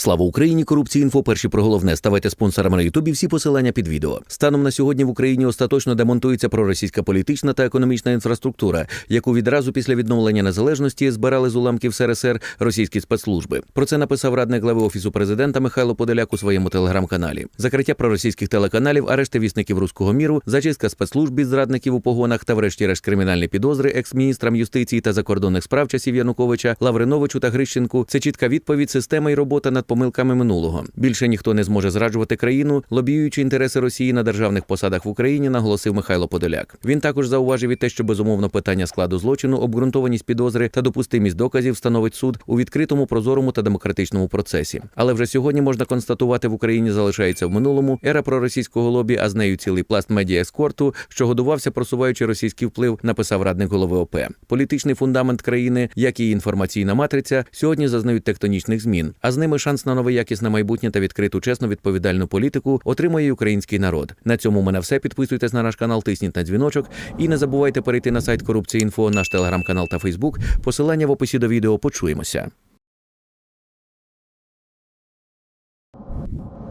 Слава Україні! Корупції інфо. Перші про головне. Ставайте спонсорами на Ютубі. Всі посилання під відео. Станом на сьогодні в Україні остаточно демонтується проросійська політична та економічна інфраструктура, яку відразу після відновлення незалежності збирали з уламків СРСР російські спецслужби. Про це написав радник глави офісу президента Михайло Подоляк у своєму телеграм-каналі. Закриття проросійських телеканалів, арешти вісників руського міру, зачистка спецслужб від зрадників у погонах та, врешті-решт, кримінальні підозри екс-міністрам юстиції та закордонних справ часів Януковича, Лавриновичу та Грищенку. Це чітка відповідь, система і робота над помилками минулого. Більше ніхто не зможе зраджувати країну, лобіюючи інтереси Росії на державних посадах в Україні, наголосив Михайло Подоляк. Він також зауважив і те, що безумовно питання складу злочину, обґрунтованість підозри та допустимість доказів становить суд у відкритому, прозорому та демократичному процесі. Але вже сьогодні можна констатувати, в Україні залишається в минулому ера проросійського лобі, а з нею цілий пласт медіа ескорту, що годувався, просуваючи російський вплив, написав радник голови ОП. Політичний фундамент країни, як і інформаційна матриця, сьогодні зазнають тектонічних змін, а з ними шанс на нове якісне майбутнє та відкриту чесну відповідальну політику отримує український народ. На цьому мене все. Підписуйтесь на наш канал, тисніть на дзвіночок і не забувайте перейти на сайт Корупції.Інфо, наш телеграм-канал та Фейсбук. Посилання в описі до відео. Почуємося.